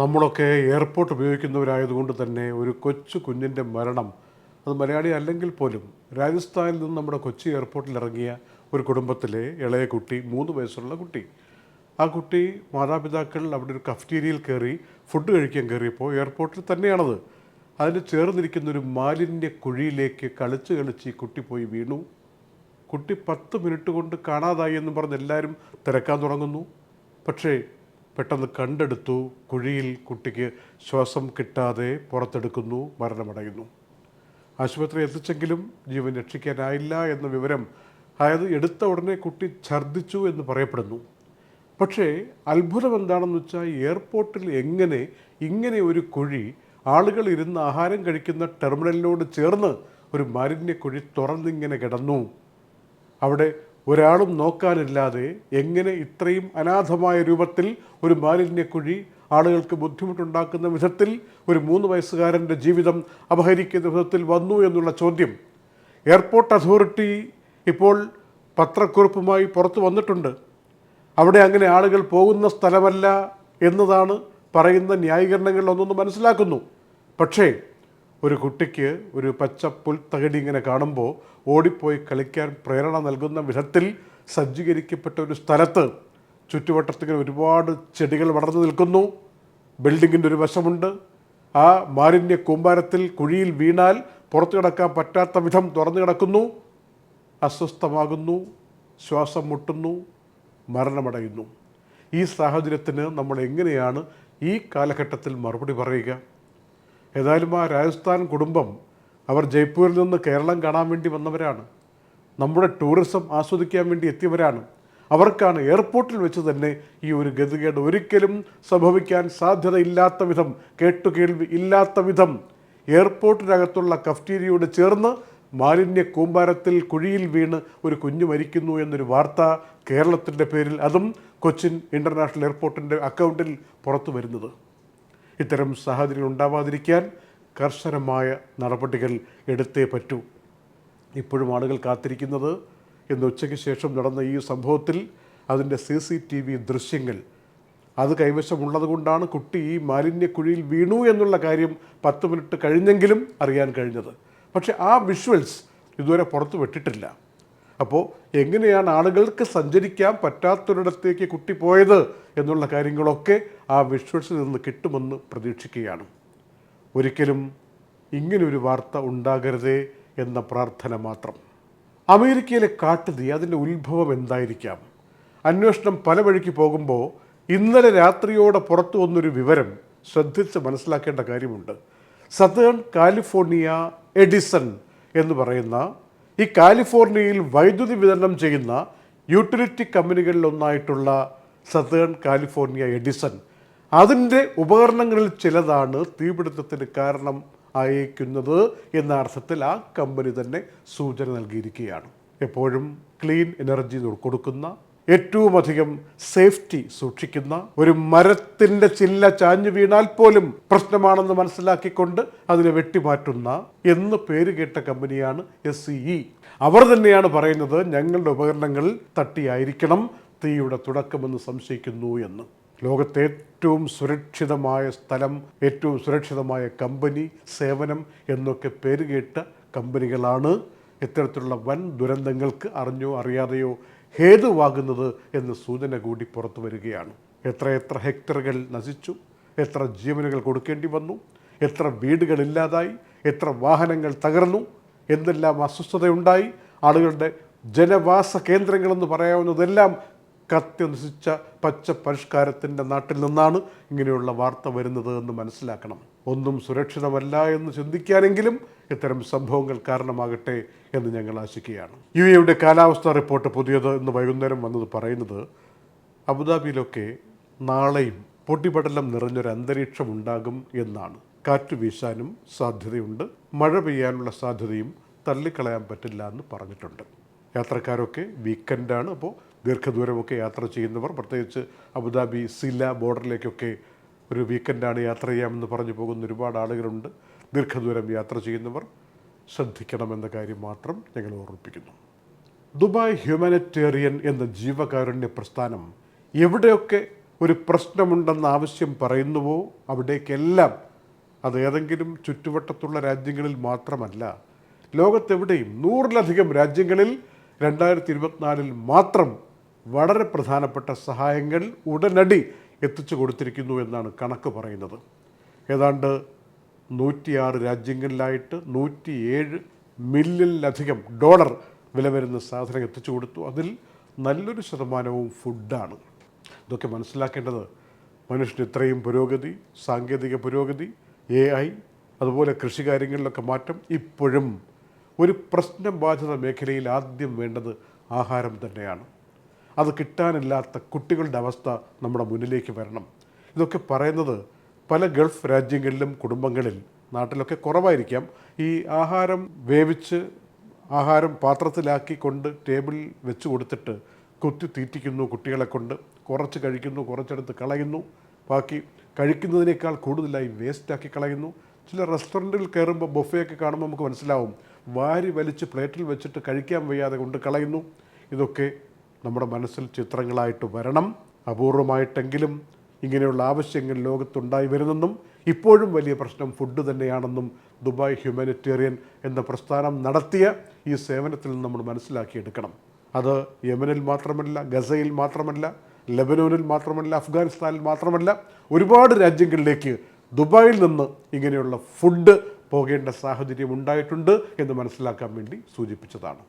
നമ്മളൊക്കെ എയർപോർട്ട് ഉപയോഗിക്കുന്നവരായതുകൊണ്ട് തന്നെ ഒരു കൊച്ചു കുഞ്ഞിന്റെ മരണം അത് മലയാളി അല്ലെങ്കിൽ പോലും രാജസ്ഥാനിൽ നിന്ന് നമ്മുടെ കൊച്ചി എയർപോർട്ടിൽ ഇറങ്ങിയ ഒരു കുടുംബത്തിലെ ഇളയ കുട്ടി മൂന്ന് വയസ്സുള്ള കുട്ടി. ആ കുട്ടി മാതാപിതാക്കൾ അവിടെ ഒരു കഫ്റ്റീരിയയിൽ കയറി ഫുഡ് കഴിക്കാൻ കയറിയപ്പോൾ എയർപോർട്ടിൽ തന്നെയാണത്. അതിന് ചേർന്നിരിക്കുന്ന ഒരു മാലിന്യ കുഴിയിലേക്ക് കളിച്ച് കളിച്ച് കുട്ടി പോയി വീണു. കുട്ടി പത്ത് മിനിറ്റ് കൊണ്ട് കാണാതായി എന്ന് പറഞ്ഞ് എല്ലാവരും തിരക്കാൻ തുടങ്ങുന്നു. പക്ഷേ പെട്ടെന്ന് കണ്ടെടുത്തു കുഴിയിൽ കുട്ടിക്ക് ശ്വാസം കിട്ടാതെ പുറത്തെടുക്കുന്നു മരണമടയുന്നു. ആശുപത്രി എത്തിച്ചെങ്കിലും ജീവൻ രക്ഷിക്കാനായില്ല എന്ന വിവരം അതായത് എടുത്ത ഉടനെ കുട്ടി ഛർദ്ദിച്ചു എന്ന് പറയപ്പെടുന്നു. പക്ഷേ അത്ഭുതം എന്താണെന്ന് വെച്ചാൽ എയർപോർട്ടിൽ എങ്ങനെ ഇങ്ങനെ ഒരു കുഴി ആളുകൾ ഇരുന്ന് ആഹാരം കഴിക്കുന്ന ടെർമിനലിനോട് ചേർന്ന് ഒരു മാലിന്യക്കുഴി തുറന്നിങ്ങനെ കിടന്നു. അവിടെ ഒരാളും നോക്കാനില്ലാതെ എങ്ങനെ ഇത്രയും അനാഥമായ രൂപത്തിൽ ഒരു മാലിന്യക്കുഴി ആളുകൾക്ക് ബുദ്ധിമുട്ടുണ്ടാക്കുന്ന വിധത്തിൽ ഒരു മൂന്ന് വയസ്സുകാരന്റെ ജീവിതം അപഹരിക്കുന്ന വിധത്തിൽ വന്നു എന്നുള്ള ചോദ്യം. എയർപോർട്ട് അതോറിറ്റി ഇപ്പോൾ പത്രക്കുറിപ്പുമായി പുറത്തു വന്നിട്ടുണ്ട്. അവിടെ അങ്ങനെ ആളുകൾ പോകുന്ന സ്ഥലമല്ല എന്നതാണ് പറയുന്ന ന്യായീകരണങ്ങളിലൊന്നൊന്ന് മനസ്സിലാക്കുന്നു. പക്ഷേ ഒരു കുട്ടിക്ക് ഒരു പച്ച പുൽത്തകടി ഇങ്ങനെ കാണുമ്പോൾ ഓടിപ്പോയി കളിക്കാൻ പ്രേരണ നൽകുന്ന വിധത്തിൽ സജ്ജീകരിക്കപ്പെട്ട ഒരു സ്ഥലത്ത് ചുറ്റുവട്ടത്തിങ്ങനെ ഒരുപാട് ചെടികൾ വളർന്നു നിൽക്കുന്നു. ബിൽഡിങ്ങിന്റെ ഒരു വശമുണ്ട്. ആ മാലിന്യ കൂമ്പാരത്തിൽ കുഴിയിൽ വീണാൽ പുറത്തു കിടക്കാൻ പറ്റാത്ത വിധം തുറന്നു കിടക്കുന്നു. അസ്വസ്ഥമാകുന്നു. ശ്വാസം മുട്ടുന്നു. മരണമടയുന്നു. ഈ സാഹചര്യത്തിന് നമ്മൾ എങ്ങനെയാണ് ഈ കാലഘട്ടത്തിൽ മറുപടി പറയുക? ഏതായാലും ആ രാജസ്ഥാൻ കുടുംബം അവർ ജയ്പൂരിൽ നിന്ന് കേരളം കാണാൻ വേണ്ടി വന്നവരാണ്. നമ്മുടെ ടൂറിസം ആസ്വദിക്കാൻ വേണ്ടി എത്തിയവരാണ്. അവർക്കാണ് എയർപോർട്ടിൽ വെച്ച് തന്നെ ഈ ഒരു ഗതികേട് ഒരിക്കലും സംഭവിക്കാൻ സാധ്യതയില്ലാത്ത വിധം കേട്ടുകേൾവി ഇല്ലാത്ത വിധം എയർപോർട്ടിനകത്തുള്ള കഫ്റ്റീരിയോട് ചേർന്ന് മാലിന്യ കൂമ്പാരത്തിൽ കുഴിയിൽ വീണ് ഒരു കുഞ്ഞു മരിക്കുന്നു എന്നൊരു വാർത്ത കേരളത്തിന്റെ പേരിൽ അതും കൊച്ചിൻ ഇന്റർനാഷണൽ എയർപോർട്ടിന്റെ അക്കൗണ്ടിൽ പുറത്തു വരുന്നത് ഇത്തരം സാഹചര്യങ്ങൾ ഉണ്ടാവാതിരിക്കാൻ കർശനമായ നടപടികൾ എടുത്തേ പറ്റൂ. ഇപ്പോഴും ആളുകൾ കാത്തിരിക്കുന്നത് ഇന്ന് ഉച്ചയ്ക്ക് ശേഷം നടന്ന ഈ സംഭവത്തിൽ അതിന്റെ സി സി ടി വി ദൃശ്യങ്ങൾ. അത് കൈവശമുള്ളത് കൊണ്ടാണ് കുട്ടി ഈ മാലിന്യക്കുഴിയിൽ വീണു എന്നുള്ള കാര്യം പത്ത് മിനിറ്റ് കഴിഞ്ഞെങ്കിലും അറിയാൻ കഴിഞ്ഞത്. പക്ഷേ ആ വിഷ്വൽസ് ഇതുവരെ പുറത്തു വിട്ടിട്ടില്ല അപ്പോൾ എങ്ങനെയാണ് ആളുകൾക്ക് സഞ്ചരിക്കാൻ പറ്റാത്തൊരിടത്തേക്ക് കുട്ടി പോയത് എന്നുള്ള കാര്യങ്ങളൊക്കെ ആ വിഷ്വൽസിൽ നിന്ന് കിട്ടുമെന്ന് പ്രതീക്ഷിക്കുകയാണ്. ഒരിക്കലും ഇങ്ങനൊരു വാർത്ത ഉണ്ടാകരുതേ എന്ന പ്രാർത്ഥന മാത്രം. അമേരിക്കയിലെ കാട്ടുതീ അതിന്റെ ഉത്ഭവം എന്തായിരിക്കാം? അന്വേഷണം പല വഴിക്ക് പോകുമ്പോൾ ഇന്നലെ രാത്രിയോടെ പുറത്തു വന്നൊരു വിവരം ശ്രദ്ധിച്ച് മനസ്സിലാക്കേണ്ട കാര്യമുണ്ട്. സതേൺ കാലിഫോർണിയ എഡിസൺ എന്ന് പറയുന്ന ഈ കാലിഫോർണിയയിൽ വൈദ്യുതി വിതരണം ചെയ്യുന്ന യൂട്ടിലിറ്റി കമ്പനികളിൽ ഒന്നായിട്ടുള്ള സതേൺ കാലിഫോർണിയ എഡിസൺ. അതിന്റെ ഉപകരണങ്ങളിൽ ചിലതാണ് തീപിടുത്തത്തിന് കാരണം അയക്കുന്നത് എന്ന അർത്ഥത്തിൽ ആ കമ്പനി തന്നെ സൂചന നൽകിയിരിക്കുകയാണ്. എപ്പോഴും ക്ലീൻ എനർജി കൊടുക്കുന്ന ഏറ്റവും അധികം സേഫ്റ്റി സൂക്ഷിക്കുന്ന ഒരു മരത്തിന്റെ ചില്ല ചാഞ്ഞു വീണാൽ പോലും പ്രശ്നമാണെന്ന് മനസ്സിലാക്കിക്കൊണ്ട് അതിനെ വെട്ടിമാറ്റുന്ന എന്ന് പേര് കേട്ട കമ്പനിയാണ് എസ് ഇ അവർ തന്നെയാണ് പറയുന്നത് ഞങ്ങളുടെ ഉപകരണങ്ങൾ തട്ടിയായിരിക്കണം തീയുടെ തുടക്കമെന്ന് സംശയിക്കുന്നു എന്ന്. ലോകത്തെ ഏറ്റവും സുരക്ഷിതമായ സ്ഥലം ഏറ്റവും സുരക്ഷിതമായ കമ്പനി സേവനം എന്നൊക്കെ പേര് കേട്ട കമ്പനികളാണ്. ഇത്തരത്തിലുള്ള വൻ ദുരന്തങ്ങൾക്ക് അറിഞ്ഞോ അറിയാതെയോ ഹേതുവാകുന്നത് എന്ന സൂചന കൂടി പുറത്തു വരികയാണ്. എത്രയെത്ര ഹെക്ടറുകൾ നശിച്ചു എത്ര ജീവനുകൾ കൊടുക്കേണ്ടി വന്നു എത്ര വീടുകൾ ഇല്ലാതായി എത്ര വാഹനങ്ങൾ തകർന്നു എന്തെല്ലാം അസ്വസ്ഥതയുണ്ടായി ആളുകളുടെ ജനവാസ കേന്ദ്രങ്ങളെന്ന് പറയാവുന്നതെല്ലാം കത്തി നശിച്ച പച്ച പരിഷ്കാരത്തിന്റെ നാട്ടിൽ നിന്നാണ് ഇങ്ങനെയുള്ള വാർത്ത വരുന്നത് എന്ന് മനസ്സിലാക്കണം. ഒന്നും സുരക്ഷിതമല്ല എന്ന് ചിന്തിക്കാനെങ്കിലും ഇത്തരം സംഭവങ്ങൾ കാരണമാകട്ടെ എന്ന് ഞങ്ങൾ ആശിക്കുകയാണ്. യു എയുടെ കാലാവസ്ഥാ റിപ്പോർട്ട് പുതിയത് ഇന്ന് വൈകുന്നേരം വന്നത് പറയുന്നത് അബുദാബിയിലൊക്കെ നാളെയും പൊട്ടിപ്പടലം നിറഞ്ഞൊരു അന്തരീക്ഷം ഉണ്ടാകും എന്നാണ്. കാറ്റ് വീശാനും സാധ്യതയുണ്ട്. മഴ പെയ്യാനുള്ള സാധ്യതയും തള്ളിക്കളയാൻ പറ്റില്ല എന്ന് പറഞ്ഞിട്ടുണ്ട്. യാത്രക്കാരൊക്കെ വീക്കെൻഡാണ്. അപ്പോൾ ദീർഘദൂരമൊക്കെ യാത്ര ചെയ്യുന്നവർ പ്രത്യേകിച്ച് അബുദാബി സില ബോർഡറിലേക്കൊക്കെ ഒരു വീക്കെൻഡാണ് യാത്ര ചെയ്യാമെന്ന് പറഞ്ഞു പോകുന്ന ഒരുപാട് ആളുകളുണ്ട്. ദീർഘദൂരം യാത്ര ചെയ്യുന്നവർ ശ്രദ്ധിക്കണമെന്ന കാര്യം മാത്രം ഞങ്ങൾ ഓർമ്മിപ്പിക്കുന്നു. ദുബായ് ഹ്യൂമാനിറ്റേറിയൻ എന്ന ജീവകാരുണ്യ പ്രസ്ഥാനം എവിടെയൊക്കെ ഒരു പ്രശ്നമുണ്ടെന്ന ആവശ്യം പറയുന്നുവോ അവിടേക്കെല്ലാം അത് ഏതെങ്കിലും ചുറ്റുവട്ടത്തുള്ള രാജ്യങ്ങളിൽ മാത്രമല്ല ലോകത്തെവിടെയും നൂറിലധികം രാജ്യങ്ങളിൽ രണ്ടായിരത്തി ഇരുപത്തിനാലിൽ മാത്രം വളരെ പ്രധാനപ്പെട്ട സഹായങ്ങൾ ഉടനടി എത്തിച്ചു കൊടുത്തിരിക്കുന്നു എന്നാണ് കണക്ക് പറയുന്നത്. ഏതാണ്ട് നൂറ്റിയാറ് രാജ്യങ്ങളിലായിട്ട് നൂറ്റിയേഴ് മില്യണിലധികം ഡോളർ വില വരുന്ന സാധനം എത്തിച്ചു കൊടുത്തു. അതിൽ നല്ലൊരു ശതമാനവും ഫുഡാണ്. ഇതൊക്കെ മനസ്സിലാക്കേണ്ടത് മനുഷ്യന് ഇത്രയും പുരോഗതി സാങ്കേതിക പുരോഗതി എ ഐ അതുപോലെ കൃഷികാര്യങ്ങളിലൊക്കെ മാറ്റം ഇപ്പോഴും ഒരു പ്രശ്നം ബാധിത മേഖലയിൽ ആദ്യം വേണ്ടത് ആഹാരം തന്നെയാണ്. അത് കിട്ടാനില്ലാത്ത കുട്ടികളുടെ അവസ്ഥ നമ്മുടെ മുന്നിലേക്ക് വരണം. ഇതൊക്കെ പറയുന്നത് പല ഗൾഫ് രാജ്യങ്ങളിലും കുടുംബങ്ങളിൽ നാട്ടിലൊക്കെ കുറവായിരിക്കാം. ഈ ആഹാരം വേവിച്ച് ആഹാരം പാത്രത്തിലാക്കി കൊണ്ട് ടേബിളിൽ വെച്ച് കൊടുത്തിട്ട് കുത്തി തീറ്റിക്കുന്നു കുട്ടികളെ കൊണ്ട്. കുറച്ച് കഴിക്കുന്നു കുറച്ചെടുത്ത് കളയുന്നു. ബാക്കി കഴിക്കുന്നതിനേക്കാൾ കൂടുതലായി വേസ്റ്റാക്കി കളയുന്നു. ചില റെസ്റ്റോറന്റിൽ കയറുമ്പോൾ ബൊഫയൊക്കെ കാണുമ്പോൾ നമുക്ക് മനസ്സിലാവും. വാരി വലിച്ച് പ്ലേറ്റിൽ വെച്ചിട്ട് കഴിക്കാൻ വയ്യാതെ കൊണ്ട് കളയുന്നു. ഇതൊക്കെ നമ്മുടെ മനസ്സിൽ ചിത്രങ്ങളായിട്ട് വരണം. അപൂർവമായിട്ടെങ്കിലും ഇങ്ങനെയുള്ള ആവശ്യങ്ങൾ ലോകത്തുണ്ടായി വരുന്നെന്നും ഇപ്പോഴും വലിയ പ്രശ്നം ഫുഡ് തന്നെയാണെന്നും ദുബായ് ഹ്യൂമാനിറ്റേറിയൻ എന്ന പ്രസ്ഥാനം നടത്തിയ ഈ സേവനത്തിൽ നിന്ന് നമ്മൾ മനസ്സിലാക്കിയെടുക്കണം. അത് യമനിൽ മാത്രമല്ല ഗസയിൽ മാത്രമല്ല ലെബനോനിൽ മാത്രമല്ല അഫ്ഗാനിസ്ഥാനിൽ മാത്രമല്ല ഒരുപാട് രാജ്യങ്ങളിലേക്ക് ദുബായിൽ നിന്ന് ഇങ്ങനെയുള്ള ഫുഡ് പോകേണ്ട സാഹചര്യം ഉണ്ടായിട്ടുണ്ട് എന്ന് മനസ്സിലാക്കാൻ വേണ്ടി സൂചിപ്പിച്ചതാണ്.